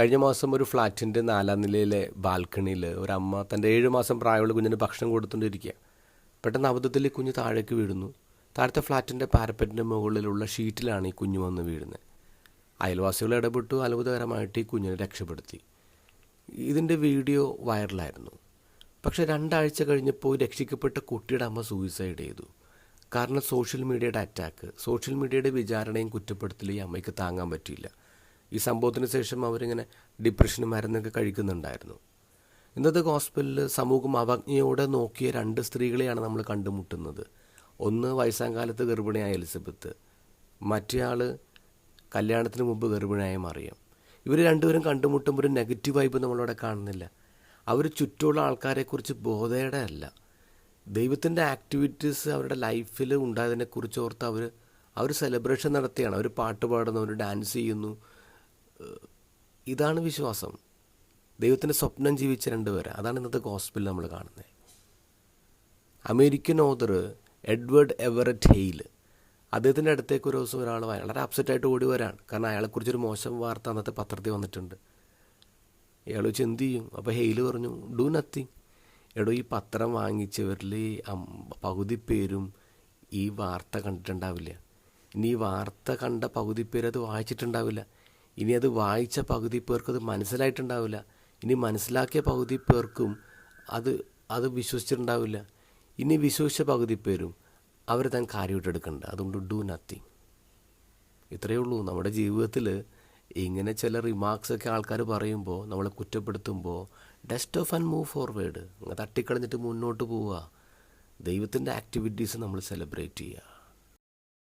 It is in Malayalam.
കഴിഞ്ഞ മാസം ഒരു ഫ്ലാറ്റിന്റെ നാലാം നിലയിലെ ബാൽക്കണിയിൽ ഒരു അമ്മ തന്റെ ഏഴ് മാസം പ്രായമുള്ള കുഞ്ഞിന് ഭക്ഷണം കൊടുത്തുകൊണ്ടിരിക്കുക പെട്ടെന്ന് അബദ്ധത്തിൽ കുഞ്ഞ് താഴേക്ക് വീഴുന്നു. താഴത്തെ ഫ്ലാറ്റിന്റെ പാരപ്പറ്റിന്റെ മുകളിലുള്ള ഷീറ്റിലാണ് ഈ കുഞ്ഞ് വന്ന് വീഴുന്നത്. അയൽവാസികൾ ഇടപെട്ടു. അത്ഭുതകരമായിട്ട് ഈ കുഞ്ഞിനെ രക്ഷപ്പെടുത്തി. ഇതിന്റെ വീഡിയോ വൈറലായിരുന്നു. പക്ഷേ രണ്ടാഴ്ച കഴിഞ്ഞപ്പോൾ രക്ഷിക്കപ്പെട്ട കുട്ടിയുടെ അമ്മ സൂയിസൈഡ് ചെയ്തു. കാരണം സോഷ്യൽ മീഡിയയുടെ അറ്റാക്ക് സോഷ്യൽ മീഡിയയുടെ വിചാരണയും കുറ്റപ്പെടുത്തലും ഈ അമ്മയ്ക്ക് താങ്ങാൻ പറ്റിയില്ല. ഈ സംഭവത്തിന് ശേഷം അവരിങ്ങനെ ഡിപ്രഷന് മരുന്നൊക്കെ കഴിക്കുന്നുണ്ടായിരുന്നു. ഇന്നത്തെ ഹോസ്പിറ്റലിൽ സമൂഹം അവജ്ഞയോടെ നോക്കിയ രണ്ട് സ്ത്രീകളെയാണ് നമ്മൾ കണ്ടുമുട്ടുന്നത്. ഒന്ന് വയസ്സാം കാലത്ത് ഗർഭിണിയായ എലിസബത്ത്. മറ്റേയാൾ കല്യാണത്തിന് മുമ്പ് ഗർഭിണിയായ മറിയം. ഇവർ രണ്ടുപേരും കണ്ടുമുട്ടുമ്പോൾ ഒരു നെഗറ്റീവ് വൈബ് നമ്മളവിടെ കാണുന്നില്ല. അവർ ചുറ്റുമുള്ള ആൾക്കാരെക്കുറിച്ച് ബോധയുടെ അല്ല. ദൈവത്തിന്റെ ആക്ടിവിറ്റീസ് അവരുടെ ലൈഫിൽ ഉണ്ടായതിനെക്കുറിച്ച് ഓർത്ത് അവർ അവർ സെലിബ്രേഷൻ നടത്തിയാണ്. അവർ പാട്ട് പാടുന്നു അവർ ഡാൻസ് ചെയ്യുന്നു. ഇതാണ് വിശ്വാസം. ദൈവത്തിന്റെ സ്വപ്നം ജീവിച്ച രണ്ടുപേരെ. അതാണ് ഇന്നത്തെ ഗോസ്പിൽ നമ്മൾ കാണുന്നത് American author Edward Everett Hale അദ്ദേഹത്തിന്റെ അടുത്തേക്ക് ഒരു ദിവസം ഒരാൾ വളരെ അപ്സെറ്റായിട്ട് ഓടി വരാണ്. കാരണം അയാളെക്കുറിച്ചൊരു മോശം വാർത്ത അന്നത്തെ പത്രത്തിൽ വന്നിട്ടുണ്ട്. ഇയാൾ വെച്ച് എന്ത് ചെയ്യും? അപ്പോൾ ഹെയിൽ പറഞ്ഞു ഡു നത്തിങ് എടോ ഈ പത്രം വാങ്ങിച്ചവരിൽ പകുതി പേരും ഈ വാർത്ത കണ്ടിട്ടുണ്ടാവില്ല. ഇനി ഈ വാർത്ത കണ്ട പകുതി പേര് അത് വായിച്ചിട്ടുണ്ടാവില്ല. ഇനി അത് വായിച്ച പകുതി പേർക്ക് അത് മനസ്സിലായിട്ടുണ്ടാവില്ല. ഇനി മനസ്സിലാക്കിയ പകുതി പേർക്കും അത് അത് വിശ്വസിച്ചിട്ടുണ്ടാവില്ല. ഇനി വിശ്വസിച്ച പകുതി പേരും അവർ താൻ കാര്യമായിട്ടെടുക്കണ്ട. അതുകൊണ്ട് ഡു നത്തിങ് ഇത്രയേ ഉള്ളൂ. നമ്മുടെ ജീവിതത്തിൽ ഇങ്ങനെ ചില റിമാർക്സൊക്കെ ആൾക്കാർ പറയുമ്പോൾ നമ്മളെ കുറ്റപ്പെടുത്തുമ്പോൾ dust off and move forward തട്ടിക്കളഞ്ഞിട്ട് മുന്നോട്ട് പോവുക. ദൈവത്തിന്റെ ആക്ടിവിറ്റീസ് നമ്മൾ സെലിബ്രേറ്റ് ചെയ്യുക.